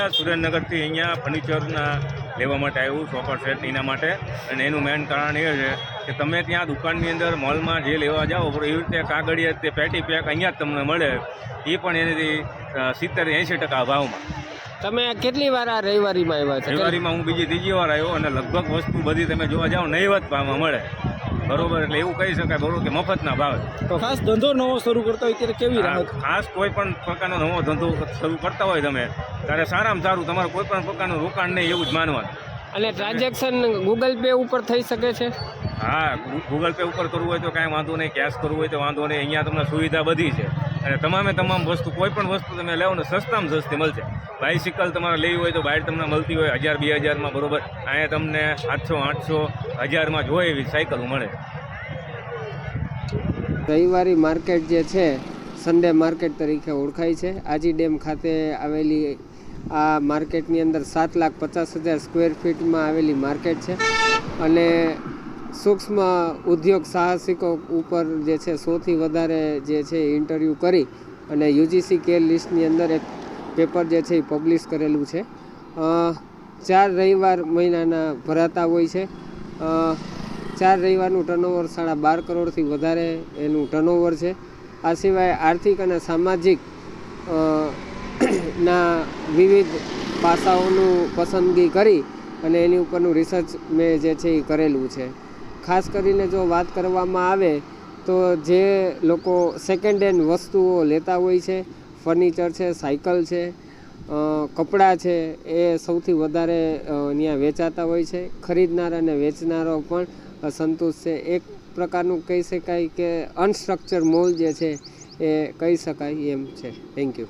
અહીંયા સુરેન્દ્રનગરથી અહીંયા ફર્નિચરના લેવા માટે આવ્યું સોફર સેટ એના માટે. અને એનું મેઇન કારણ એ છે કે તમે ત્યાં દુકાનની અંદર મોલમાં જે લેવા જાઓ એવી રીતે કાગળિયા તે પેટી પેક અહીંયા જ તમને મળે. એ પણ એનાથી સિત્તેર એંશી ટકા ભાવમાં તમે કેટલી વાર આ રવિવારીમાં આવ્યા રવિવારીમાં હું બીજી ત્રીજી વાર આવ્યો અને લગભગ વસ્તુ બધી તમે જોવા જાઓ નહીવત ભાવમાં મળે. બરોબર એટલે એવું કહી શકાય બરોબર કે મફતના ભાવે. તો ખાસ ધંધો નવો શરૂ કરતા હોય ત્યારે કેવી રાહત? ખાસ કોઈ પણ પ્રકારનો નવો ધંધો શરૂ કરતા હોય તમે ત્યારે સારામાં સારું તમારે કોઈ પણ પ્રકારનું રોકાણ નહીં એવું જ માનવાનું. અને ટ્રાન્ઝેક્શન ગૂગલ પે ઉપર થઈ શકે છે? હા ગૂગલ પે ઉપર કરવું હોય તો કાંઈ વાંધો નહીં, કેશ કરવું હોય તો વાંધો નહીં. અહીંયા તમને સુવિધા બધી છે. અને તમામે તમામ વસ્તુ, કોઈ પણ વસ્તુ તમે લેવો ને, સસ્તામાં સસ્તી મળશે. બાઇસિકલ તમારે લેવી હોય તો બહાર તમને મળતી હોય હજાર, બે હજારમાં બરાબર. અહીંયા તમને સાતસો આઠસો, હજારમાં જોઈએ એવી સાયકલ મળે. રવિવારી માર્કેટ જે છે સન્ડે માર્કેટ તરીકે ઓળખાય છે. આજી ડેમ ખાતે આવેલી, આ માર્કેટની અંદર સાત લાખ પચાસ હજાર સ્ક્વેર ફીટમાં આવેલી માર્કેટ છે. અને સૂક્ષ્મ ઉદ્યોગ સાહસિકો ઉપર જે છે સૌથી વધારે જે છે ઇન્ટરવ્યૂ કરી અને યુજીસી કેર લિસ્ટની અંદર એક પેપર જે છે એ પબ્લિશ કરેલું છે. ચાર રવિવાર મહિનાના ભરાતા હોય છે. ચાર રવિવારનું ટર્નઓવર સાડા બાર કરોડથી વધારે એનું ટર્નઓવર છે. આ સિવાય આર્થિક અને સામાજિક ના વિવિધ પાસાઓનું પસંદગી કરી અને એની ઉપરનું રિસર્ચ મેં જે છે એ કરેલું છે. ખાસ કરીને જો વાત કરવામાં આવે તો જે લોકો સેકન્ડ હેન્ડ વસ્તુઓ લેતા હોય છે ફર્નિચર છે સાયકલ છે કપડાં છે, એ સૌથી વધારે ત્યાં વેચાતા હોય છે. ખરીદનાર અને વેચનારો પણ સંતુષ્ટ છે. એક પ્રકારનું કહી શકાય કે અનસ્ટ્રક્ચર મોલ જે છે, એ કહી શકાય એમ છે. Thank you